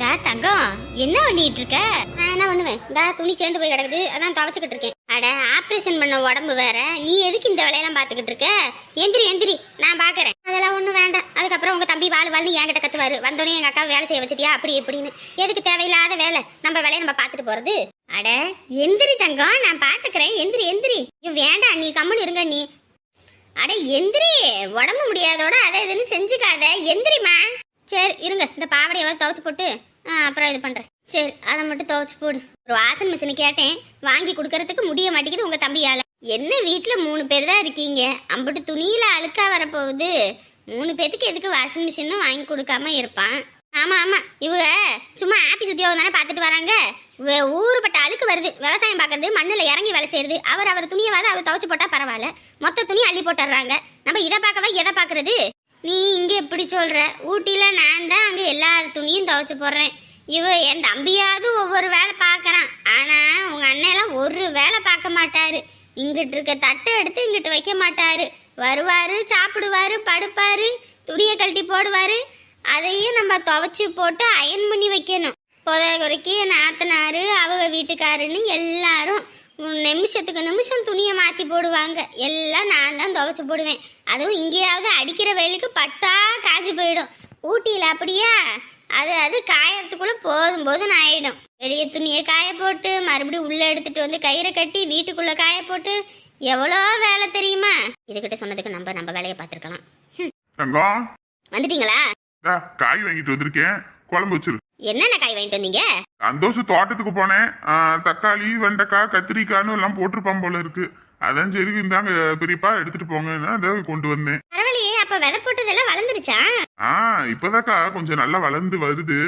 டா தங்கம் என்ன பண்ணிட்டு இருக்க நான் என்ன பண்ணுவேன்? இந்த துணி சேர்ந்து போய் கிடக்குது. அதான் துவைச்சுக்கிட்டு இருக்கேன். அட ஆப்ரேஷன் பண்ண உடம்பு வேற. நீ எதுக்கு இந்த வேலையெல்லாம் பார்த்துக்கிட்டு இருக்க எந்திரி எந்திரி. நான் பார்க்கறேன். அதெல்லாம் ஒன்றும் வேண்டாம். அதுக்கப்புறம் உங்க தம்பி வாழ் வாழ்னு என்கிட்ட கத்துவாரு. வந்தோடனே எங்க அக்கா வேலை செய்ய வச்சிட்டியா? அப்படி இப்படின்னு. எதுக்கு தேவையில்லாத வேலை? நம்ம வேலையை நம்ம பார்த்துட்டு போறது. அட எந்திரி தங்கம். நான் பார்த்துக்கிறேன். எந்திரி எந்திரி. வேண்டாம் நீ. கம்முன்னு இருங்க நீ. அட எந்திரி. உடம்பு முடியாதோட அதை இதுன்னு செஞ்சுக்காத. எந்திரிம்மா. சரி இருங்க. இந்த பாவடையாவது துவைச்சு போட்டு ஆ, அப்புறம் இது பண்ணுறேன் சரி அதை மட்டும் துவைச்சு போடு. ஒரு வாஷிங் மிஷினு கேட்டேன். வாங்கி கொடுக்கறதுக்கு முடிய மாட்டேங்குது உங்கள் தம்பியால். என்ன வீட்டில் மூணு பேர் தான் இருக்கீங்க? அம்புட்டு துணியில் அழுக்கா வரப்போகுது. மூணு பேர்த்துக்கு எதுக்கு வாஷிங் மிஷினும் வாங்கி கொடுக்காம இருப்பான்? ஆமாம் ஆமாம் இவங்க சும்மா ஆபீஸ் உத்தியோகம் தானே பார்த்துட்டு வராங்க. வே- ஊருப்பட்ட அழுக்கு வருது. விவசாயம் பார்க்கறது மண்ணில் இறங்கி வேலை செய்யறது. அவர் அவர் துணியை துணியவாது அவர் துவச்சி போட்டால் பரவாயில்ல. மொத்த துணி அள்ளி போட்டுடுறாங்க. நம்ம இதை பார்க்கவா எதை பார்க்கறது? நீ இங்கே எப்படி சொல்கிற ஊட்டியில் நான் தான் அங்கே எல்லா துணியும் துவைச்சி போடுறேன். இவ என் தம்பியாவது ஒவ்வொரு வேலை பார்க்குறான். ஆனால் உங்கள் அண்ணெல்லாம் ஒரு வேலை பார்க்க மாட்டார். இங்கிட்டு இருக்க தட்டை எடுத்து இங்கிட்டு வைக்க மாட்டார். வருவார் சாப்பிடுவாரு படுப்பார் துணியை கழட்டி போடுவார். அதையும் நம்ம துவைச்சி போட்டு அயன் பண்ணி வைக்கணும். புதை குறைக்கி நாத்தனார் அவங்க வீட்டுக்காருன்னு எல்லாரும் நிமிஷத்துக்கு நிமிஷம் துணியை மாற்றி போடுவாங்க. எல்லாம் நான் தான் துவைச்சு போடுவேன். அதுவும் இங்கேயாவது அடிக்கிற வெயிலுக்கு பட்டா காய்ச்சி போயிடும். ஊட்டியில் அப்படியா? அது அது காயறதுக்குள்ளே போதும் போதும் ஆயிடும். வெளியே துணியை காய போட்டு மறுபடியும் உள்ளே எடுத்துட்டு வந்து கயிறை கட்டி வீட்டுக்குள்ளே காய போட்டு எவ்வளோ வேலை தெரியுமா? இதுகிட்ட சொன்னதுக்கு நம்ம நம்ம வேலையை பார்த்துருக்கலாம். வந்துட்டீங்களா? காய் வாங்கிட்டு வந்திருக்கேன். குழம்பு வச்சிரு. என்னென்ன காய் வாங்கிட்டு வந்தீங்க? சந்தோஷம் தோட்டத்துக்கு போனேன். ஆ, தக்காளி வெண்டைக்காய் கத்திரிக்காய்னு எல்லாம் போட்டிருப்பான் போல இருக்கு. அதான் சரி இந்தாங்க பெரியப்பா எடுத்துட்டு போங்கன்னா அதை கொண்டு வந்தேன். பரவாயில்லையே அப்ப விதை போட்டதெல்லாம் வளர்ந்துருச்சா? ஆ இப்பதாக்கா கொஞ்சம் நல்லா வளர்ந்து வருது.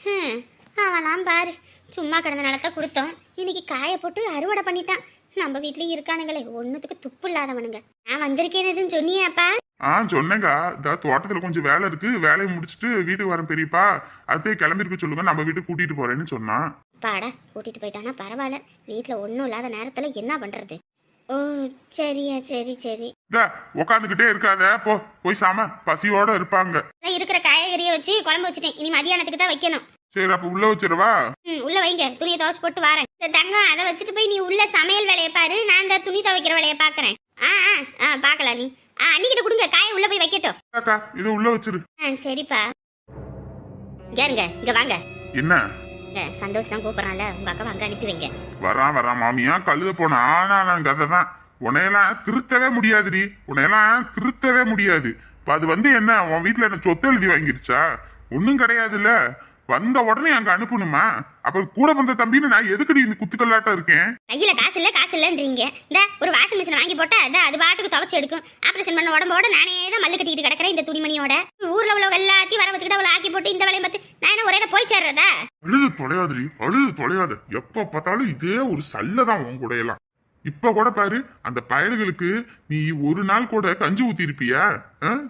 ஹம், அவனாம் பாரு சும்மா கிடந்த நிலத்தை கொடுத்தோம். இன்னைக்கு காய போட்டு அறுவடை பண்ணிட்டான். நம்ம வீட்லயும் இருக்கானுங்களே. ஒன்னுத்துக்கு துப்பு இல்லாதவனுங்க. நான் வந்திருக்கேன்னு சொன்னியாப்பா? ஆ சொன்னேங்க. இந்த தோட்டத்துல கொஞ்சம் வேலை இருக்கு. வேலையை முடிச்சுட்டு வீட்டுக்கு வரேன் பெரியப்பா. அடுத்து கிளம்பிருக்க சொல்லுங்க. நம்ம வீட்டுக்கு கூட்டிட்டு போறேன்னு சொன்னான். பாடா கூட்டிட்டு போயிட்டானா? பரவாயில்ல. வீட்ல ஒன்றும் இல்லாத நேரத்துல என்ன பண்றது? ஓ சரியா சரி சரி. இந்த உக்காந்துக்கிட்டே இருக்காத. போ போய் சாம. பசியோட இருப்பாங்க. இருக்கிற காய்கறியை வச்சு குழம்பு வச்சுட்டேன். இனி மதியானத்துக்கு தான் வைக்கணும். சரி அப்ப உள்ள வச்சிருவா? ம் உள்ள வைங்க. துணியை துவைச்சு போட்டு வரேன். இந்த தங்கம் அதை வச்சுட்டு போய் நீ உள்ள சமையல் வேலையை பாரு. நான் இந்த துணி துவைக்கிற வேலையை பார்க்கறேன். ஆ ஆ ஆ பார்க்கலாம் நீ. ஆ அன்னிக்கிட்ட கொடுங்க. காயை உள்ள போய் வைக்கட்டும். அக்கா இதை உள்ள வச்சிரு. ஆ சரிப்பா. இங்க இருங்க. இங்க வாங்க. என்ன? சந்தோஷ் தான் கூப்பிடறான்ல. உங்க அங்க அனுப்பி வைங்க. வரான் வரான் மாமியா கழுத போன ஆனா நான் கதை தான். உன்னையெல்லாம் திருத்தவே முடியாதுடி. உன்னையெல்லாம் திருத்தவே முடியாது. இப்ப அது வந்து என்ன? உன் வீட்டுல என்ன சொத்து எழுதி வாங்கிருச்சா? ஒன்றும் கிடையாதுல்ல. வந்த உடனே அங்க அனுப்பணுமா? அப்புறம் கூட வந்த தம்பின்னு நான் எதுக்குடி இந்த குத்துக்கல்லாட்டம் இருக்கேன்? கையில காசு இல்ல காசு இல்லன்றீங்க. இந்த ஒரு வாஷிங் மிஷின் வாங்கி போட்டா அதான் அது பாட்டுக்கு துவைச்சு எடுக்கும். ஆபரேஷன் பண்ண உடம்போட நானே தான் மல்லு கட்டிட்டு கிடக்குறேன் இந்த துணிமணியோட. ஊர்ல உள்ள எல்லாத்தையும் வர வச்சுக்கிட்டு அவளை ஆக்கி போட்டு இந்த வேலையை பார்த்து நான் என்ன ஒரே இதை போய் சேர்றதா? அழுது தொலையாதுடி அழுது தொலையாது. எப்ப பார்த்தாலும் இதே ஒரு சல்லதான் உன் கூட எல்லாம் இப்ப கூட பாரு அந்த பயல்களுக்கு நீ ஒரு நாள் கூட கஞ்சி ஊத்தி இருப்பியா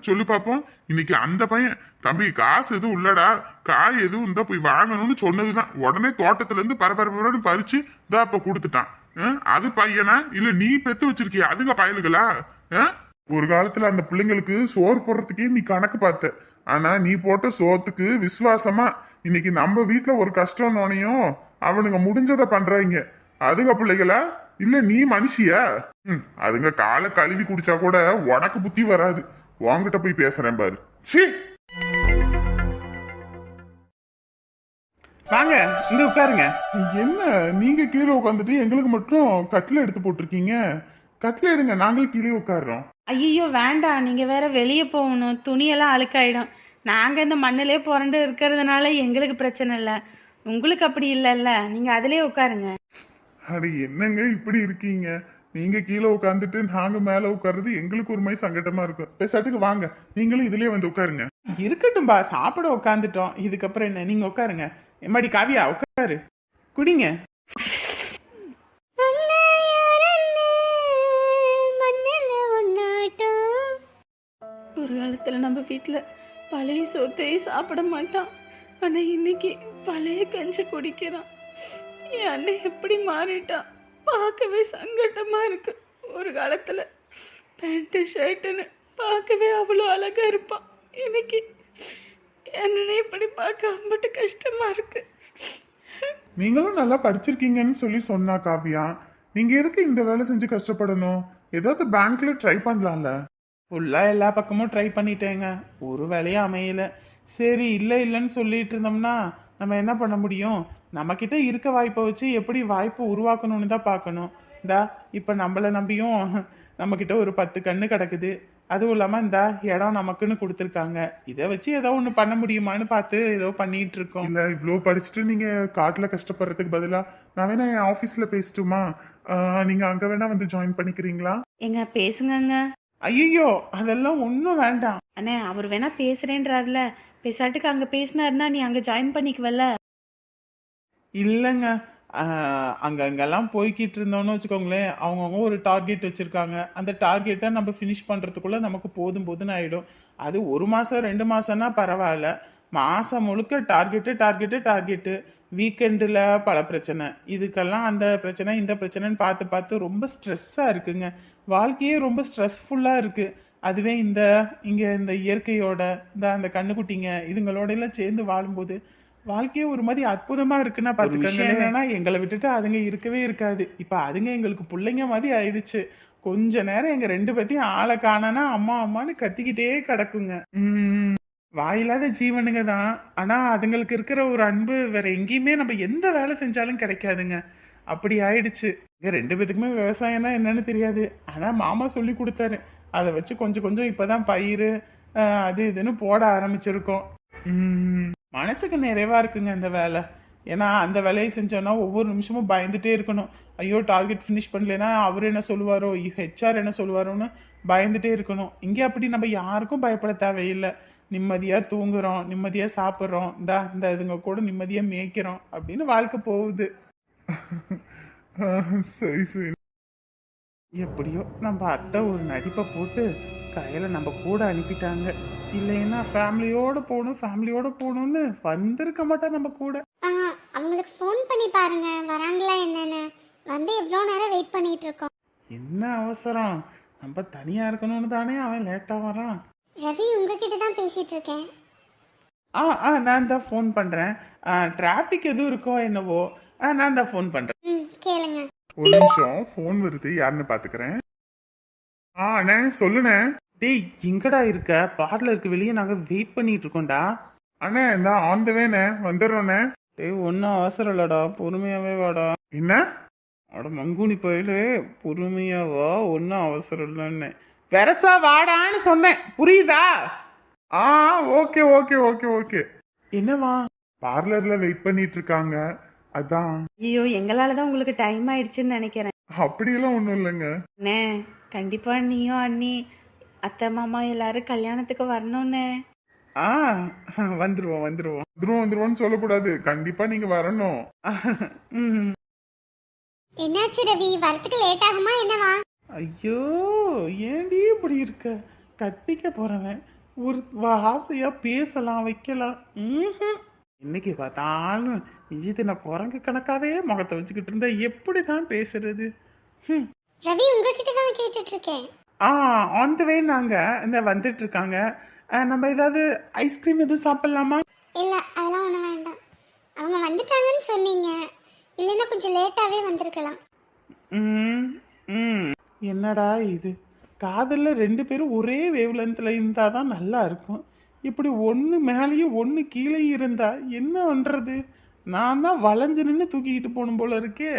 சொல்லு பாப்போம். இன்னைக்கு அந்த பையன் தம்பி காசு எதுவும் இல்லடா. காய் எதுவும் இருந்தா போய் வாங்கணும்னு சொன்னதுதான் உடனே தோட்டத்துல இருந்து பரபரப்பரன்னு பறிச்சு இதா அப்ப கொடுத்துட்டான். அது பையனா? இல்ல நீ பெத்து வச்சிருக்கிய? அதுங்க பயலுகளா? ஆ? ஒரு காலத்துல அந்த பிள்ளைங்களுக்கு சோறு போடுறதுக்கே நீ கணக்கு பார்த்த. ஆனா நீ போட்ட சோத்துக்கு விசுவாசமா இன்னைக்கு நம்ம வீட்டுல ஒரு கஷ்டம் நோனையும் அவனுங்க முடிஞ்சதை பண்றாங்க அதுங்க பிள்ளைகளா? இல்ல நீ மனுஷியா? ம், அதுங்க காலை கழுவி குடிச்சா கூட உனக்கு புத்தி வராது. உன்கிட்ட போய் பேசுறேன் பாரு. சீ வாங்க இங்க உட்காருங்க. என்ன? நீங்க கீழே உட்காந்துட்டு எங்களுக்கு மட்டும் கட்டில எடுத்து போட்டிருக்கீங்க. கட்டில எடுங்க நாங்கள் கீழே உட்காடுறோம் ஐயோ வேண்டாம். நீங்கள் வேற வெளியே போகணும். துணியெல்லாம் அழுக்காயிடும். நாங்கள் இந்த மண்ணிலே புரண்டு இருக்கிறதுனால எங்களுக்கு பிரச்சனை இல்லை. உங்களுக்கு அப்படி இல்லைல்ல. நீங்கள் அதிலே உட்காருங்க. அட என்னங்க இப்படி இருக்கீங்க? நீங்க கீழே உட்காந்துட்டு நாங்க மேல உட்கார்றது எங்களுக்கு ஒரு மாதிரி சங்கடமா இருக்கும். பேசாட்டுக்கு வாங்க. நீங்களும் இதுலயே வந்து உட்காருங்க. இருக்கட்டும்பா சாப்பிட உட்காந்துட்டோம் இதுக்கப்புறம் என்ன? நீங்க உட்காருங்க. எம்மாடி காவியா உட்காரு குடிங்க. ஒரு காலத்தில் நம்ம வீட்டில் பழைய சோத்தையே சாப்பிட மாட்டான். ஆனால் இன்னைக்கு பழைய கஞ்சி குடிக்கிறான். என் அண்ணன் எப்படி மாறிட்டான்? பார்க்கவே சங்கட்டமா இருக்கு. ஒரு காலத்தில் பேண்ட்டு ஷர்ட்டுன்னு பார்க்கவே அவ்வளோ அழகா இருப்பான். இன்னைக்கு என்னன்னே இப்படி பார்க்க அம்பட்டு கஷ்டமா இருக்கு. நீங்களும் நல்லா படிச்சிருக்கீங்கன்னு சொல்லி சொன்னா காவியா. நீங்க எதுக்கு இந்த வேலை செஞ்சு கஷ்டப்படணும்? ஏதாவது பேங்க்ல ட்ரை பண்ணலாம்ல. ஃபுல்லா எல்லா பக்கமும் ட்ரை பண்ணிட்டேங்க. ஒரு வேலையும் அமையல. சரி இல்லை இல்லைன்னு சொல்லிட்டு இருந்தோம்னா நம்ம என்ன பண்ண முடியும்? நம்ம கிட்ட இருக்க வாய்ப்பை வச்சு எப்படி வாய்ப்பு உருவாக்கணும்னு தான் பார்க்கணும். இந்தா இப்போ நம்மளை நம்பியும் நம்ம கிட்ட ஒரு பத்து கண்ணு கிடக்குது. அதுவும் இல்லாமல் இந்த இடம் நமக்குன்னு கொடுத்துருக்காங்க. இதை வச்சு ஏதோ ஒன்று பண்ண முடியுமான்னு பார்த்து ஏதோ பண்ணிட்டு இருக்கோம். இல்ல இவ்ளோ படிச்சுட்டு நீங்க காட்டுல கஷ்டப்படுறதுக்கு பதிலா நான் வேணா என் ஆபீஸ்ல பேசட்டுமா? ஆஹ், நீங்க அங்க வேணா வந்து ஜாயின் பண்ணிக்கிறீங்களா? எங்க பேசுங்கங்க. ஐயோ அதெல்லாம் ஒன்றும் வேண்டாம். அண்ணே அவர் வேணா பேசுறேன்றாருல. பேசாட்டுக்கு அங்க பேசினாருன்னா நீ அங்க ஜாயின் பண்ணிக்குவல்ல. இல்லைங்க அங்கங்கெல்லாம் போய்கிட்டு இருந்தோம்னு வச்சுக்கோங்களேன். அவங்கவுங்க ஒரு டார்கெட் வச்சுருக்காங்க. அந்த டார்கெட்டை நம்ம ஃபினிஷ் பண்ணுறதுக்குள்ளே நமக்கு போதும் போதுன்னு ஆகிடும் அது ஒரு மாதம் ரெண்டு மாதம்னா பரவாயில்ல. மாதம் முழுக்க டார்கெட்டு டார்கெட்டு டார்கெட்டு வீக்கெண்டில் பல பிரச்சனை. இதுக்கெல்லாம் அந்த பிரச்சனை இந்த பிரச்சனைன்னு பார்த்து பார்த்து ரொம்ப ஸ்ட்ரெஸ்ஸாக இருக்குங்க. வாழ்க்கையே ரொம்ப ஸ்ட்ரெஸ்ஃபுல்லாக இருக்குது அதுவே இந்த இங்கே இந்த இயற்கையோட இந்த அந்த கண்ணுக்குட்டிங்க இதுங்களோடையெல்லாம் சேர்ந்து வாழும்போது வாழ்க்கையே ஒரு மாதிரி அற்புதமா இருக்குன்னா பாத்துக்கோங்க என்னன்னா எங்களை விட்டுட்டு அதுங்க இருக்கவே இருக்காது. இப்ப அதுங்க எங்களுக்கு பிள்ளைங்க மாதிரி ஆயிடுச்சு. கொஞ்ச நேரம் எங்க ரெண்டு பேத்தையும் ஆளை காணனா அம்மா அம்மான்னு கத்திக்கிட்டே கிடக்குங்க. வாயில்லாத ஜீவனுங்க தான். ஆனா அதுங்களுக்கு இருக்கிற ஒரு அன்பு வேற எங்கேயுமே நம்ம எந்த வேலை செஞ்சாலும் கிடைக்காதுங்க. அப்படி ஆயிடுச்சு. இங்க ரெண்டு பேத்துக்குமே விவசாயம்னா என்னன்னு தெரியாது. ஆனா மாமா சொல்லி கொடுத்தாரு. அதை வச்சு கொஞ்சம் கொஞ்சம் இப்பதான் பயிர் அது இதுன்னு போட ஆரம்பிச்சிருக்கோம். மனசுக்கு நிறைவாக இருக்குங்க இந்த வேலை. ஏன்னா அந்த வேலையை செஞ்சோன்னா ஒவ்வொரு நிமிஷமும் பயந்துட்டே இருக்கணும். ஐயோ டார்கெட் ஃபினிஷ் பண்ணலைன்னா அவர் என்ன சொல்லுவாரோ ஹெச்ஆர் என்ன சொல்லுவாரோன்னு பயந்துகிட்டே இருக்கணும். இங்கே அப்படி நம்ம யாருக்கும் பயப்பட தேவையில்லை. நிம்மதியாக தூங்குறோம் நிம்மதியாக சாப்பிட்றோம். இந்தா இந்த இதுங்க கூட நிம்மதியாக மேய்க்கிறோம் அப்படின்னு வாழ்க்கை போகுது. சரி சரி. எப்படியோ நம்ம அத்தை ஒரு நடிப்பை போட்டு கையில் நம்ம கூட அனுப்பிட்டாங்க. இல்லைன்னா ஃபேமிலியோட போகணும் ஃபேமிலியோட போகணும்னு வந்திருக்க மாட்டா நம்ம கூட. அவங்களுக்கு ஃபோன் பண்ணி பாருங்க. வராங்களா என்னன்னு. வந்து எவ்வளோ நேரம் வெயிட் பண்ணிட்டு இருக்கோம். என்ன அவசரம்? நம்ம தனியாக இருக்கணும்னு தானே அவன் லேட்டாக வரான். ரவி உங்ககிட்ட தான் பேசிட்டு இருக்கேன். ஆ ஆ நான் தான் ஃபோன் பண்ணுறேன் டிராஃபிக் எதுவும் இருக்கோ என்னவோ நான் தான் ஃபோன் பண்ணுறேன் ம் கேளுங்க. ஒரு நிமிஷம் ஃபோன் வருது. யாருன்னு பாத்துக்கிறேன். ஆ அண்ணே சொல்லுண்ணே. டேய் எங்கடா இருக்க? பார்லருக்கு வெளியே நாங்கள் வெயிட் பண்ணிட்டு இருக்கோம்டா. அண்ணே இந்த ஆன் த வேண்ணே வந்துடுறோண்ணே டேய் ஒன்றும் அவசரம் இல்லடா. பொறுமையாகவே வாடா. என்ன? அட மங்குனி போயிலு பொறுமையா வா. ஒன்றும் அவசரம் இல்லைன்னு. வெரசா வாடான்னு சொன்னேன். புரியுதா? ஆ ஓகே ஓகே ஓகே ஓகே. என்னவா? பார்லர்ல வெயிட் பண்ணிட்டு இருக்காங்க. அதான். ஐயோ எங்களால தான் உங்களுக்கு டைம் ஆயிடுச்சுன்னு நினைக்கிறேன். அப்படியெல்லாம் ஒன்றும் இல்லைங்க. அண்ணே கண்டிப்பா நீயும் அண்ணி அத்தை மாமா எல்லாரும் கல்யாணத்துக்கு வரணும்னே. ஆ வந்துருவோம் வந்துருவோம். வந்துருவோம் வந்துருவோம்னு சொல்லக்கூடாது. கண்டிப்பா நீங்க வரணும். ம் என்னாச்சு ரவி? வரத்துக்கு லேட் ஆகுமா என்னவா? ஐயோ ஏன்டி இப்படி இருக்க? கட்டிக்க போறவன். ஒரு வா- ஆசையா பேசலாம் வைக்கலாம். ம்ஹும். இன்னைக்கு பார்த்தாலும் இது நான் குரங்கு கணக்காவே முகத்தை வச்சுக்கிட்டு இருந்தா எப்படி தான் பேசுறது? ம். ரவி உங்ககிட்ட தான் கேட்டுட்டு இருக்கேன் ஆ ஆன் த வே நாங்க இந்த வந்துட்டு இருக்காங்க நம்ம ஏதாவது ஐஸ்கிரீம் எதுவும் சாப்பிடலாமா? இல்ல அதெல்லாம் ஒன்றும் வேண்டாம். அவங்க வந்துட்டாங்கன்னு சொன்னீங்க. இல்லைன்னா கொஞ்சம் லேட்டாவே வந்திருக்கலாம். ம் ம். என்னடா இது? காதல்ல ரெண்டு பேரும் ஒரே வேவ்லென்த்ல இருந்தா தான் நல்லா இருக்கும். இப்படி ஒன்று மேலேயும் ஒன்று கீழே இருந்தால் என்ன பண்ணுறது நான் தான் வளைஞ்சு நின்று தூக்கிக்கிட்டு போகணும் போல இருக்கே.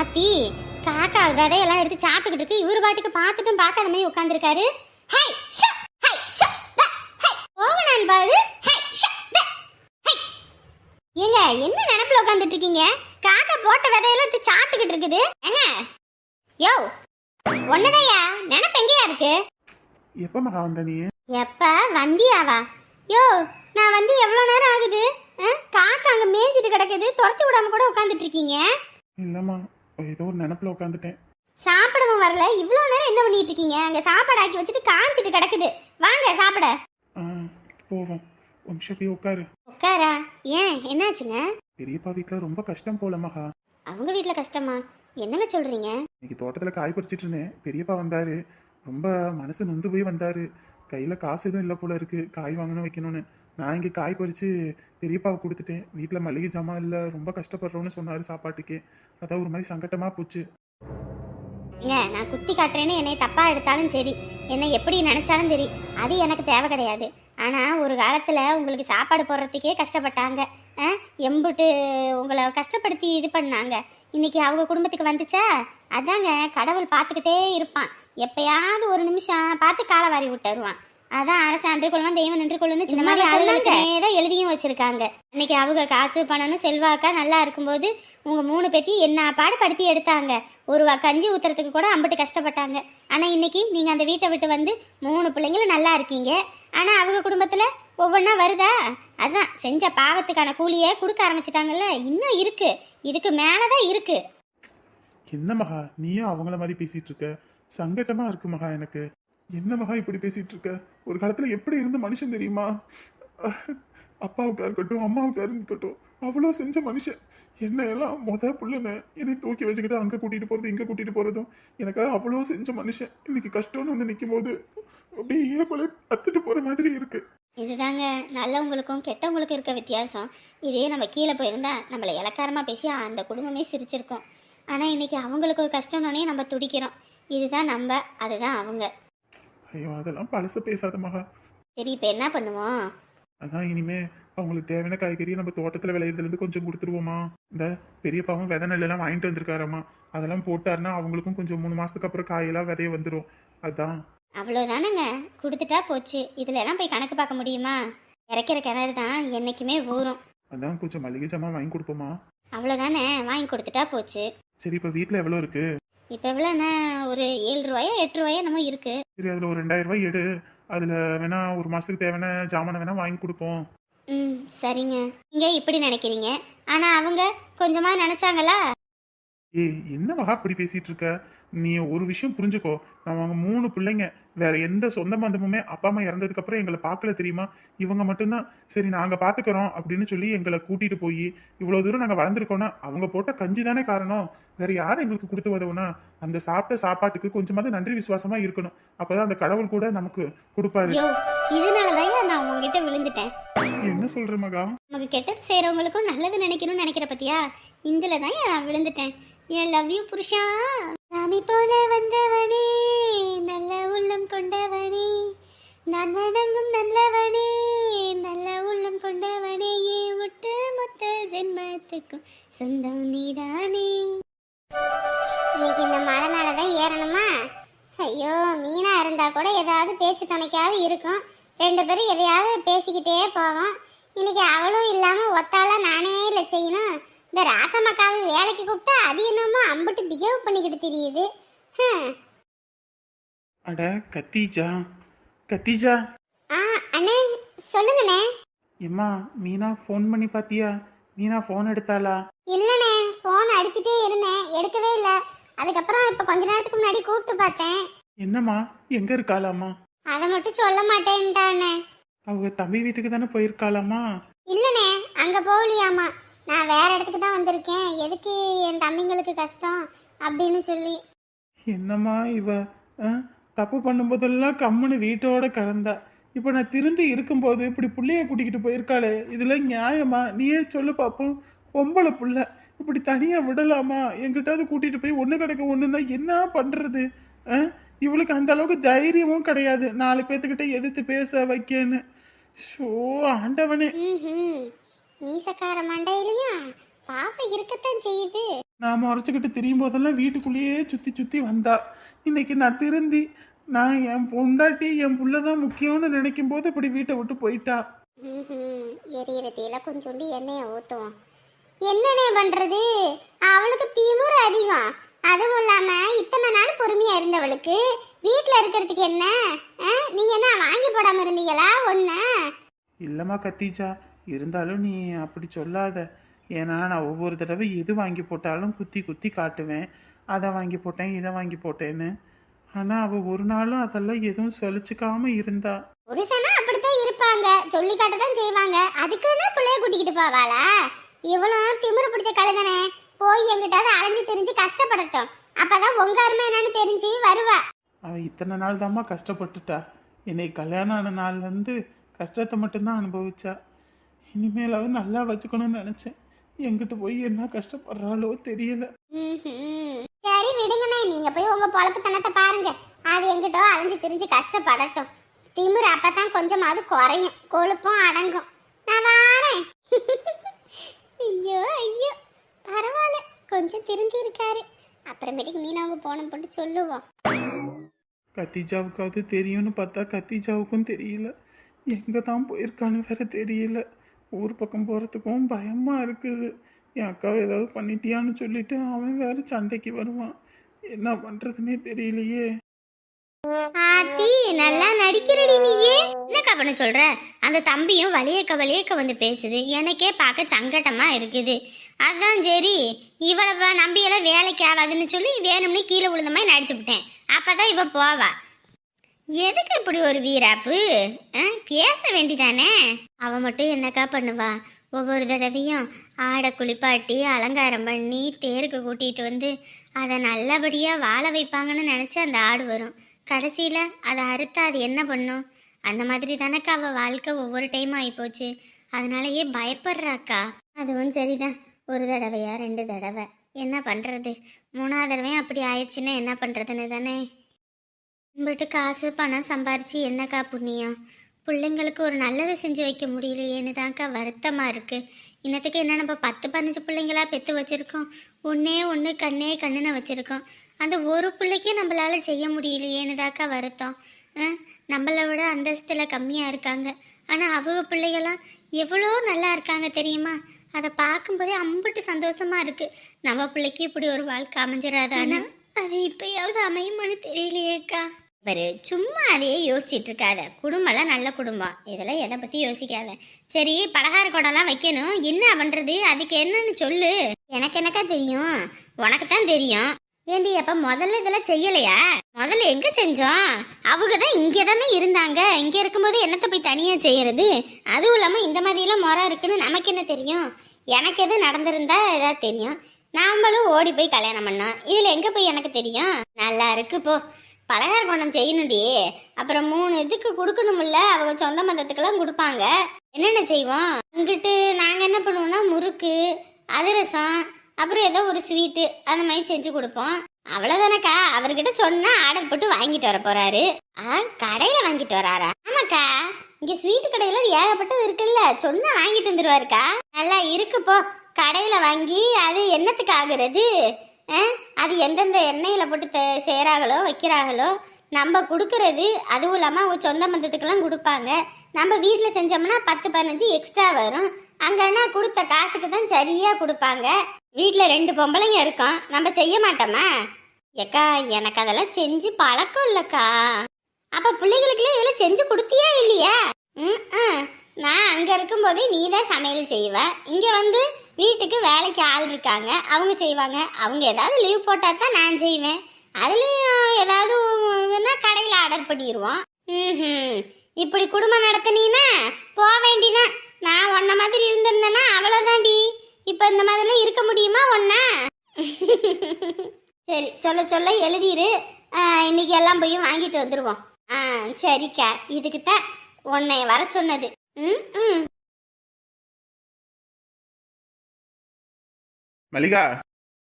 ஆத்தி காக்கா விதையெல்லாம் எடுத்து சாப்பிட்டுக்கிட்டு இருக்கு. இவர் பாட்டுக்கு பார்த்துட்டும் பார்க்காத மாதிரி உட்காந்துருக்காரு hi show hi show hi. ஓவனான் பாரு ஹை ஷோ ஹை. ஏங்க என்ன நினப்பில் உட்காந்துட்டு இருக்கீங்க? காக்கா போட்ட விதையெல்லாம் எடுத்து சாப்பிட்டுக்கிட்டு இருக்குது. என்ன? யோ ஒன்னதையா நினப்பு எங்கேயா இருக்கு? எப்போ மகா வந்த நீ? எப்ப? வந்தியாவா? யோ நான் வந்து எவ்வளோ நேரம் ஆகுது? காக்கா அங்கே மேய்ஞ்சிட்டு கிடக்குது. துரத்தி விடாம கூட உட்காந்துட்டு இருக்கீங்க. இல்லைம்மா ஏதோ ஒரு நினப்பில் உட்காந்துட்டேன் சாப்பிடவும் வரல. இவ்வளோ நேரம் என்ன பண்ணிட்டு இருக்கீங்க? அங்கே சாப்பாடு ஆக்கி வச்சுட்டு காஞ்சிட்டு கிடக்குது. வாங்க சாப்பிட. போவோம். ஒரு நிமிஷம் போய் உட்காரு. உட்காரா? ஏன்? என்னாச்சுங்க? பெரியப்பா வீட்டில் ரொம்ப கஷ்டம் போல மகா. அவங்க வீட்டில் கஷ்டமா? என்னங்க சொல்றீங்க? இன்னைக்கு தோட்டத்தில் காய் பறிச்சிட்டு இருந்தேன். பெரியப்பா வந்தாரு. ரொம்ப மனசு நொந்து போய் வந்தாரு. கையில் காசு எதுவும் இல்லை போல இருக்கு. காய் வாங்கணும் வைக்கணும்னு. நான் இங்கே காய் பறித்து பெரியப்பாவுக்கு கொடுத்துட்டேன். வீட்டில் மளிகை ஜாமான் இல்லை ரொம்ப கஷ்டப்படுறோன்னு சொன்னார் சாப்பாட்டுக்கே. அதான் ஒரு மாதிரி சங்கட்டமாக போச்சு. ஏங்க நான் குத்தி காட்டுறேன்னு என்னை தப்பா எடுத்தாலும் சரி. என்னை எப்படி நினைச்சாலும் சரி. அது எனக்கு தேவை கிடையாது. ஆனால் ஒரு காலத்தில் உங்களுக்கு சாப்பாடு போடுறதுக்கே கஷ்டப்பட்டாங்க? எம்புட்டு உங்களை கஷ்டப்படுத்தி இது பண்ணாங்க. இன்னைக்கு அவங்க குடும்பத்துக்கு வந்துச்சா? அதாங்க கடவுள் பார்த்துக்கிட்டே இருப்பான். எப்பயாவது ஒரு நிமிஷம் பார்த்து காலை வாரி விட்டுருவான் அதான் அரசு அன்று கொள்வான் தெய்வம் நின்று கொள்ளுன்னு இந்த மாதிரி ஆளுங்களுக்கே தான் எழுதியும் வச்சிருக்காங்க. இன்னைக்கு அவங்க காசு பணம்னு செல்வாக்கா நல்லா இருக்கும்போது உங்க மூணு பேத்தி என்ன பாடுபடுத்தி எடுத்தாங்க. ஒரு வா கஞ்சி ஊத்துறதுக்கு கூட அம்பிட்டு கஷ்டப்பட்டாங்க. ஆனா இன்னைக்கு நீங்க அந்த வீட்டை விட்டு வந்து மூணு பிள்ளைங்களும் நல்லா இருக்கீங்க. ஆனா அவங்க குடும்பத்துல ஒவ்வொன்றா வருதா? அதான் செஞ்ச பாவத்துக்கான கூலியை கொடுக்க ஆரம்பிச்சிட்டாங்கல்ல. இன்னும் இருக்கு. இதுக்கு மேலதான் இருக்கு. என்ன மகா? நீயும் அவங்கள மாதிரி பேசிட்டு இருக்க? சங்கட்டமா இருக்கு மகா எனக்கு. என்ன மகா இப்படி பேசிட்டு இருக்க ஒரு காலத்துல எப்படி இருந்த மனுஷன் தெரியுமா? அஹ், அப்பாவுக்கா இருக்கட்டும் அம்மாவுக்கா இருக்கட்டும் அவ்வளோ செஞ்ச மனுஷன். என்ன எல்லாம் மொத புள்ளன என்னை தூக்கி வச்சுக்கிட்டு அங்கே கூட்டிட்டு போறது இங்கே கூட்டிட்டு போறதும் எனக்காக அவ்வளோ செஞ்ச மனுஷன். இன்னைக்கு கஷ்டம்னு வந்து நிற்கும் போது அப்படியே ஈரக்குலை அத்துட்டு போற மாதிரி இருக்கு. இதுதாங்க நல்லவங்களுக்கும் கெட்டவங்களுக்கும் இருக்க வித்தியாசம். இதே நம்ம கீழே போயிருந்தா நம்மளை இலக்காரமாக பேசி அந்த குடும்பமே சிரிச்சிருக்கோம். ஆனால் இன்னைக்கு அவங்களுக்கு ஒரு கஷ்டம்னோடனே நம்ம துடிக்கிறோம். இதுதான் நம்ம அதுதான் அவங்க. ஐயோ அதெல்லாம் பழச பேசாத மகா. சரி இப்போ என்ன பண்ணுவோம்? அதான் இனிமே அவங்களுக்கு தேவையான காய்கறி நம்ம தோட்டத்தில் விளையிறதுலேருந்து கொஞ்சம் கொடுத்துருவோமா? இந்த பெரியப்பாவும் விதை நெல்லெல்லாம் வாங்கிட்டு வந்திருக்காராமா? அதெல்லாம் போட்டாருன்னா அவங்களுக்கும் கொஞ்சம் மூணு மாசத்துக்கு அப்புறம் காயெல்லாம் விதைய வந்துடும் அதான். அவ்வளோதானங்க கொடுத்துட்டா போச்சு. இதுல எல்லாம் போய் கணக்கு பார்க்க முடியுமா? இறக்கிற கிணறு தான் என்றைக்குமே ஊறும். அதான் கொஞ்சம் மளிகை ஜாமான் வாங்கி கொடுப்போமா? அவ்வளோதானே வாங்கி கொடுத்துட்டா போச்சு. சரி இப்போ வீட்டில் எவ்வளோ இருக்கு? இப்போ எவ்வளோண்ணே ஒரு ஏழு ரூபாயா எட்டு ரூபாயா நம்ம இருக்கு. சரி அதில் ஒரு ரெண்டாயிரம் ரூபாய் எடு. அதில் வேணா ஒரு மாதத்துக்கு தேவையான ஜாமானை வேணா வாங்கி கொடுப்போம். ம் சரிங்க. நீங்கள் இப்படி நினைக்கிறீங்க. ஆனால் அவங்க கொஞ்சமாக நினச்சாங்களா? ஏய் என்ன மகா இப்படி பேசிட்டு இருக்க? நீ ஒரு விஷயம் புரிஞ்சுக்கோ. அவங்க மூணு பிள்ளைங்க வேற எந்த சொந்த பந்தமுமே அப்பா அம்மா இறந்ததுக்கு அப்புறம் எங்களை பார்க்கல தெரியுமா? இவங்க மட்டும்தான். சரி நாங்க பாத்துக்கிறோம் அப்படின்னு சொல்லி எங்களை கூட்டிட்டு போய் இவ்வளவு தூரம் நாங்க வளர்ந்துருக்கோம்னா அவங்க போட்ட கஞ்சி தானே காரணம்? வேற யார் எங்களுக்கு கொடுத்து உதவுனா? அந்த சாப்பிட்ட சாப்பாட்டுக்கு கொஞ்சமாவது நன்றி விசுவாசமா இருக்கணும். அப்பதான் அந்த கடவுள் கூட நமக்கு கொடுப்பாரு. ஐயோ இதனால தான் நான் உங்ககிட்ட விழுந்துட்டேன். என்ன சொல்ற மகா? நமக்கு கெட்டது செய்கிறவங்களுக்கும் நல்லது நினைக்கணும்னு நினைக்கிற பத்தியா? இதில் தான் நான் விழுந்துட்டேன். என் லவ் யூ புருஷா! சாமி போல வந்தவனே நல்ல உள்ளம் கொண்டவனே. நான் வணங்கும் நல்லவனே நல்ல உள்ளம் கொண்டவனே. ஏ ஒட்டு மொத்த ஜென்மத்துக்கும் சொந்தம் நீதானே. இன்னைக்கு இந்த மலை மேலே தான் ஏறணுமா? ஐயோ மீனா இருந்தா கூட ஏதாவது பேச்சு துணைக்காவது இருக்கும். ரெண்டு பேரும் எதையாவது பேசிக்கிட்டே போவோம். இன்னைக்கு அவளும் இல்லாம ஒத்தால நானே இல்லை செய்யணும். இந்த ராசமக்காவை வேலைக்கு கூப்பிட்டா அது என்னமோ அம்புட்டு பிஹேவ் பண்ணிக்கிட்டு தெரியுது. அட கத்தீஜா. கத்தீஜா. ஆ அண்ணே சொல்லுங்கண்ணே. எம்மா மீனா ஃபோன் பண்ணி பாத்தியா? மீனா ஃபோன் எடுத்தாளா? இல்லைண்ணே ஃபோன் அடிச்சுட்டே இருந்தேன். எடுக்கவே இல்லை. அதுக்கப்புறம் இப்போ கொஞ்ச நேரத்துக்கு முன்னாடி கூப்பிட்டு பார்த்தேன். என்னம்மா எங்க இருக்காளாமா அதை மட்டும் சொல்ல மாட்டேன்ட்டாண்ணே அவங்க தம்பி வீட்டுக்கு தானே போயிருக்காளாமா இல்லைண்ணே அங்கே போகலையாமா நான் வேற இடத்துக்கு தான் வந்திருக்கேன். எதுக்கு என் தம்பிங்களுக்கு கஷ்டம் அப்படின்னு சொல்லி. என்னம்மா இவ? ஆ? தப்பு பண்ணும்போதெல்லாம் கம்முன்னு வீட்டோட கறந்தா இப்போ நான் திருந்தி இருக்கும்போது இப்படி புள்ளைய கூட்டிக்கிட்டு போயிருக்காளே. இதுல நியாயமா? நீயே சொல்லு பாப்போம். பொம்பளை புள்ள. இப்படி தனியா விடலாமா? எங்கிட்டாவது கூட்டிட்டு போய் ஒண்ணு கிடக்க ஒண்ணுன்னா என்ன பண்றது? ஆ? இவளுக்கு அந்த அளவுக்கு தைரியமும் கிடையாது. நாலு பேத்துக்கிட்ட எதிர்த்து பேச வைக்கன்னு. ஷோ ஆண்டவனே. ம்ஹும். மீசக்கார மண்டையிலையும் பாசம் இருக்கத்தான் செய்யுது. நான் முறைச்சிக்கிட்டு திரியும் போதெல்லாம் வீட்டுக்குள்ளேயே சுற்றி சுற்றி வந்தா. இன்னைக்கு நான் திருந்தி நான் என் பொண்டாட்டி என் புள்ள தான் முக்கியம்னு நினைக்கும் போது இப்படி வீட்டை விட்டு போயிட்டா. எரியிற தீல கொஞ்சோண்டு எண்ணெயை ஊற்றுவோம் என்னண்ணே பண்றது? அவளுக்கு திமிரு அதிகம். அதுவும் இல்லாம இத்தனை நாள் பொறுமையா இருந்தவளுக்கு வீட்ல இருக்கிறதுக்கு என்ன? நீங்க என்ன வாங்கி போடாம இருந்தீங்களா? ஒண்ணு? இல்லைம்மா கத்தீஜா இருந்தாலும் நீ அப்படி சொல்லாத. ஏன்னா நான் ஒவ்வொரு தடவை எது வாங்கி போட்டாலும் குத்தி குத்தி காட்டுவேன். அதை வாங்கி போட்டேன் இதை வாங்கி போட்டேன்னு. ஆனால் அவள் ஒரு நாளும் அதெல்லாம் எதுவும் சொல்லிச்சுக்காம இருந்தா. புருஷனா அப்படித்தான் இருப்பாங்க. சொல்லி காட்டதான் செய்வாங்க. அதுக்குன்னு பிள்ளைய கூட்டிக்கிட்டு போவாளா? இவளும் திமிரு பிடிச்ச கழுதனே. போய் எங்கிட்டாவது அலைஞ்சு தெரிஞ்சு கஷ்டப்படட்டும். அப்பதான் உங்க அருமை என்னன்னு தெரிஞ்சு வருவா. அவன் இத்தனை நாள் தாம்மா கஷ்டப்பட்டுட்டா. என்னை கல்யாணம் ஆன நாள்லேருந்து கஷ்டத்தை மட்டும்தான் அனுபவிச்சா. இனிமேலாவது நல்லா வச்சுக்கணும்னு நினச்சேன். எங்கிட்ட போய் என்ன கஷ்டப்படுறாளோ தெரியல. சரி விடுங்கண்ணே நீங்க போய் உங்க பொழப்புத்தனத்தை பாருங்க. அது எங்கிட்டோ அலைஞ்சு திரிஞ்சு கஷ்டப்படட்டும். திமிரு அப்பதான் கொஞ்சமாவது குறையும். கொழுப்பும் அடங்கும். நான் வாரேன். ஐயோ ஐயோ. பரவாயில்ல. கொஞ்சம் திருந்தி இருக்காரு. அப்புறமேட்டுக்கு மீனவங்க போன போட்டு சொல்லுவோம். கத்திஜாவுக்காவது தெரியும்னு பார்த்தா கத்திஜாவுக்கும் தெரியல. எங்கே தான் போயிருக்கான்னு வேற தெரியல. ஊர் பக்கம் போகிறதுக்கும் பயமாக இருக்குது. என் அக்காவை ஏதாவது பண்ணிட்டியான்னு சொல்லிட்டு அவன் வேறு சண்டைக்கு வருவான். என்ன பண்ணுறதுனே தெரியலையே. ஆத்தி நல்லா நடிக்கிறடி நீயே. என்னக்கா பண்ண சொல்ற? அந்த தம்பியும் வலியக்க வலியக்க வந்து பேசுது. எனக்கே பார்க்க சங்கட்டமா இருக்குது. அதான் சரி இவளை நம்பியெல்லாம் வேலைக்கு ஆகாதுன்னு சொல்லி வேணும்னு கீழே விழுந்த மாதிரி நடிச்சு விட்டேன். அப்பதான் இவ போவா. எதுக்கு இப்படி ஒரு வீராப்பு? ஆ, பேச வேண்டிதானே? அவ மட்டும் என்னக்கா பண்ணுவா? ஒவ்வொரு தடவையும் ஆடை குளிப்பாட்டி அலங்காரம் பண்ணி தேருக்கு கூட்டிகிட்டு வந்து அதை நல்லபடியாக வாழ வைப்பாங்கன்னு நினச்சி அந்த ஆடு வரும். கடைசியில் அதை அறுத்தா அது என்ன பண்ணும்? அந்த மாதிரி தானக்கா அவள் வாழ்க்கை ஒவ்வொரு டைம் ஆகிப்போச்சு அதனாலயே பயப்படுறாக்கா. அதுவும் சரிதான். ஒரு தடவையா ரெண்டு தடவை. என்ன பண்ணுறது மூணாவது தடவையும் அப்படி ஆயிடுச்சுன்னா என்ன பண்ணுறதுன்னு தானே? உங்கள்கிட்ட காசு பணம் சம்பாரிச்சு என்னக்கா புண்ணியம்? பிள்ளைங்களுக்கு ஒரு நல்லதை செஞ்சு வைக்க முடியலையேன்னு தான்க்கா வருத்தமாக இருக்குது இன்னத்துக்கு என்ன நம்ம பத்து பதினஞ்சு பிள்ளைங்களா பெற்று வச்சுருக்கோம்? ஒன்றே ஒன்று கண்ணே கண்ணுன்னு வச்சுருக்கோம். அந்த ஒரு பிள்ளைக்கே நம்மளால செய்ய முடியலையேன்னு தாக்கா வருத்தம் நம்மளை விட அந்தஸ்தில் கம்மியாக இருக்காங்க. ஆனால் அவங்க பிள்ளைகள்லாம் எவ்வளோ நல்லா இருக்காங்க தெரியுமா? அதை பார்க்கும்போதே அம்பிட்டு சந்தோஷமா இருக்கு. நம்ம பிள்ளைக்கு இப்படி ஒரு வாழ்க்கை அமைஞ்சிடாதானா அது இப்பயாவது அமையுமான்னு தெரியலையேக்கா. பாரு சும்மா அதையே யோசிச்சுட்டு இருக்காத குடும்பம்லாம் நல்ல குடும்பம். இதெல்லாம் எதை பத்தி யோசிக்காத. சரி பலகார குடம்லாம் வைக்கணும். என்ன பண்றது? அதுக்கு என்னன்னு சொல்லு. எனக்கு என்னக்கா தெரியும்? உனக்கு தான் தெரியும். ஏண்டி அப்ப முதல்ல இதெல்லாம் செய்யலையா? முதல்ல எங்க செஞ்சோம்? அவங்க தான் இங்கே தானே இருந்தாங்க. இங்க இருக்கும்போது என்னத்தை போய் தனியா செய்யறது? அதுவும் இல்லாம இந்த மாதிரிலாம் முறை இருக்குன்னு நமக்கு என்ன தெரியும்? எனக்கு எது நடந்திருந்தா ஏதாவது தெரியும். நாமளும் ஓடி போய் கல்யாணம் பண்ணோம். இதுல எங்க போய் எனக்கு தெரியும்? நல்லா இருக்கு போ. பலகார குணம் செய்யணும்டி. அப்புறம் மூணு இதுக்கு கொடுக்கணும்ல. அவங்க சொந்த மந்தத்துக்கெல்லாம் கொடுப்பாங்க. என்னென்ன செய்வோம்? இங்கிட்டு நாங்கள் என்ன பண்ணுவோம்னா முறுக்கு அதிரசம் அப்புறம் ஏதோ ஒரு ஸ்வீட்டு அந்த மாதிரி செஞ்சு கொடுப்போம். அவ்வளோதானக்கா அவர்கிட்ட சொன்னா ஆர்டர் போட்டு வாங்கிட்டு வர போறாரு. ஆ கடையில் வாங்கிட்டு வராரா? ஆமாக்கா. இங்கே ஸ்வீட்டு கடையில ஏகப்பட்டது இருக்குல்ல. சொன்னா வாங்கிட்டு வந்துருவாருக்கா. நல்லா இருக்கு போ. கடையில் வாங்கி அது என்னத்துக்கு ஆகுறது? அது எந்தெந்த எண்ணெயில் போட்டு தே- செய்கிறாங்களோ வைக்கிறாங்களோ நம்ம கொடுக்கறது அதுவும் இல்லாமல் அவங்க சொந்த மந்தத்துக்கெல்லாம் கொடுப்பாங்க. நம்ம வீட்டில் செஞ்சோம்னா பத்து பதினஞ்சு எக்ஸ்ட்ரா வரும். அங்கன்னா கொடுத்த காசுக்கு தான் சரியாக கொடுப்பாங்க. வீட்டில் ரெண்டு பொம்பளைங்க இருக்கோம். நம்ம செய்ய மாட்டோமா? ஏக்கா எனக்கு அதெல்லாம் செஞ்சு பழக்கம் இல்லைக்கா. அப்போ பிள்ளைகளுக்குலாம் இதெல்லாம் செஞ்சு கொடுத்தியா இல்லையா? ம் ம். நான் அங்கே இருக்கும்போதே நீ தான் சமையல் செய்வ. இங்கே வந்து வீட்டுக்கு வேலைக்கு ஆள் இருக்காங்க அவங்க செய்வாங்க. அவங்க ஏதாவது லீவ் போட்டால் தான் நான் செய்வேன். அதுலேயும் ஏதாவது இதுன்னா கடையில் ஆர்டர் பண்ணிடுவோம் ம் இப்படி குடும்பம் நடத்துனீன்னா போக வேண்டிதான். நான் ஒன்ன மாதிரி இருந்திருந்தேன்னா அவ்வளோதான்டி இப்போ இந்த மாதிரிலாம் இருக்க முடியுமா ஒன்றா சரி சொல்ல சொல்ல எழுதிரு. இன்னைக்கு எல்லாம் போய் வாங்கிட்டு வந்துடுவோம் ஆ சரிக்கா. இதுக்கு தான் உன்னை வர சொன்னது. ம் ம். மல்லிகா.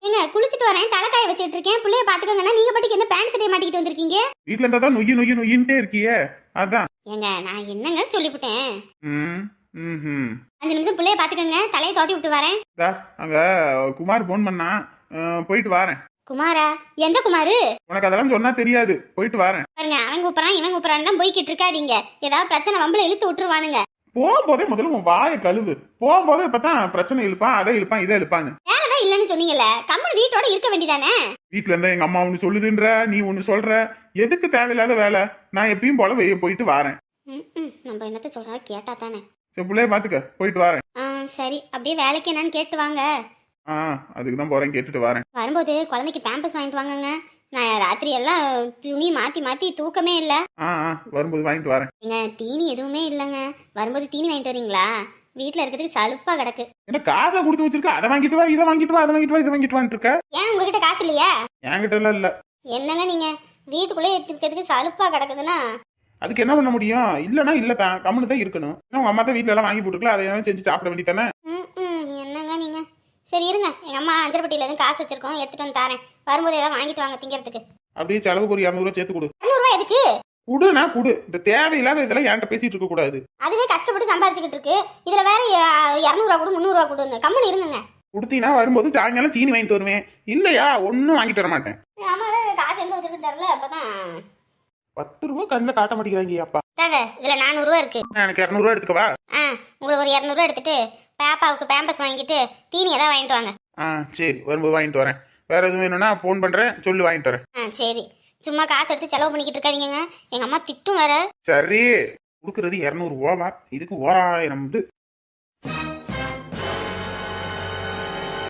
ஏங்க குளிச்சுட்டு வரேன் தலைக்காய வச்சுட்டு இருக்கேன். பிள்ளைய பாத்துக்கோங்கன்னா நீங்க பாட்டுக்கு என்ன பேண்ட் சட்டையை மாட்டிக்கிட்டு வந்திருக்கீங்க? வீட்டில் இருந்தால் தான் நொய்யு நொய்யு நொய்யின்ட்டே இருக்கியே. அதான். ஏங்க நான் என்னங்க சொல்லிவிட்டேன்? ம் ம் அஞ்சு நிமிஷம் பிள்ளைய பாத்துக்கோங்க தலையை தோட்டி விட்டு வரேன். அங்கே குமார் ஃபோன் பண்ணா அஹ், போயிட்டு வரேன். குமாரா எந்த குமாரு? உனக்கு அதெல்லாம் சொன்னா தெரியாது. போயிட்டு வரேன். பாருங்க அவன் கூப்பிடறான் இவன் கூப்பிடறான் போய்கிட்டு இருக்காதீங்க. ஏதாவது பிரச்சனை வம்பல இழுத்து விட்டுருவானுங்க. போகும்போதே முதல்ல உன் வாயை கழுவு. போகும்போதே இப்பதான் பிரச்சனை இழுப்பான் அதை இழுப்பான் இதை இழுப்பான்னு. வேலைதான் இல்லைன்னு சொன்னீங்கல்ல? கம்மல் வீட்டோட இருக்க வேண்டியதானே? வீட்ல இருந்தா எங்க அம்மா ஒண்ணு சொல்லுதுன்ற நீ ஒண்ணு சொல்ற. எதுக்கு தேவையில்லாத வேலை? நான் எப்பயும் போல வெளியே போயிட்டு வரேன். நம்ம என்னத்த சொல்றா? கேட்டா தானே. சரி பிள்ளைய பாத்துக்க. போயிட்டு வரேன். சரி. அப்படியே வேலைக்கு என்னன்னு கேட்டு வாங்க. ஆ அதுக்கு தான் போறேன் கேட்டுட்டு வரேன். வரும்போது குழந்தைக்கு பேம்பஸ் வாங்கிட்டு வாங்கங்க. நான் ராத்திரி எல்லாம் துணி மாத்தி மாத்தி தூக்கமே இல்லை. ஆ ஆ வரும்போது வாங்கிட்டு வரேன். ஏங்க தீனி எதுவுமே இல்லைங்க. வரும்போது தீனி வாங்கிட்டு வரீங்களா? வீட்டில் இருக்கிறதுக்கு சலுப்பா கிடக்கு. என்ன காசை கொடுத்து வச்சிருக்க? அதை வாங்கிட்டு வா இதை வாங்கிட்டு வா அதை வாங்கிட்டு வா இதை வாங்கிட்டு இருக்க? ஏன் உங்ககிட்ட காசு இல்லையா? என்கிட்ட எல்லாம் இல்ல. என்னங்க நீங்க? வீட்டுக்குள்ளே இருக்கிறதுக்கு சலுப்பா கிடக்குதுன்னா? அதுக்கு என்ன பண்ண முடியும்? இல்லைன்னா இல்லை தான். கம்முன்னு தான் இருக்கணும். ஏன்னா உங்க அம்மா தான் வீட்ல எல்லாம் வாங்கி போட்டுருக்கல அதை எதாவது செஞ்சு சாப்பிட வேண்டியதானே ம் ம் என்னங்க நீங்க சரி இருங்க. எங்க அம்மா அஞ்சரைப்பட்டியில இருந்து காசு வச்சிருக்கோம். எடுத்துட்டு வந்து தரேன். வரும்போது ஏதாவது வாங்கிட்டு வாங்க திங்கிறதுக்கு. அப்படியே செலவுக்கு ஒரு இரநூறுவா சேர்த்து கொடு. இரநூறுவா எதுக்கு? குடுனா குடு. இந்த தேவையில்லாத இதெல்லாம் என்கிட்ட பேசிட்டு இருக்க கூடாது. அதுவே கஷ்டப்பட்டு சம்பாதிச்சுக்கிட்டு இருக்கு. இதுல வேற இரநூறுவா கொடு முந்நூறுவா கொடுன்னு கம்மனு இருங்குங்க. கொடுத்தீங்கன்னா வரும்போது சாயங்காலம் தீனி வாங்கிட்டு வருவேன். இல்லையா? ஒன்றும் வாங்கிட்டு வர மாட்டேன். அம்மா காசு எங்க வச்சிருக்கு தரல அப்பதான். பத்து ரூபா கண்ணில் காட்ட மாட்டேங்கிறாங்க அப்பா தாங்க இதுல நானூறுவா இருக்கு. எனக்கு இரநூறுவா எடுத்துக்கவா? உங்களுக்கு ஒரு இரநூறுவா எடுத்துட்டு பாப்பாவுக்கு பேம்பஸ் வாங்கிட்டு தீனி ஏதாவது வாங்கிட்டு வாங்க. ஆ சரி வரும்போது வாங்கிட்டு வரேன். வேற எதுவும் வேணும்னா ஃபோன் பண்றேன் சொல்லி வாங்கிட்டு வரேன். ஆ சரி. சும்மா காசு எடுத்து செலவு பண்ணிக்கிட்டு இருக்காதீங்க எங்க அம்மா திட்டும் வேற. சரி கொடுக்கறது இரநூறுவாவா இதுக்கு ஓராயிரம் இது.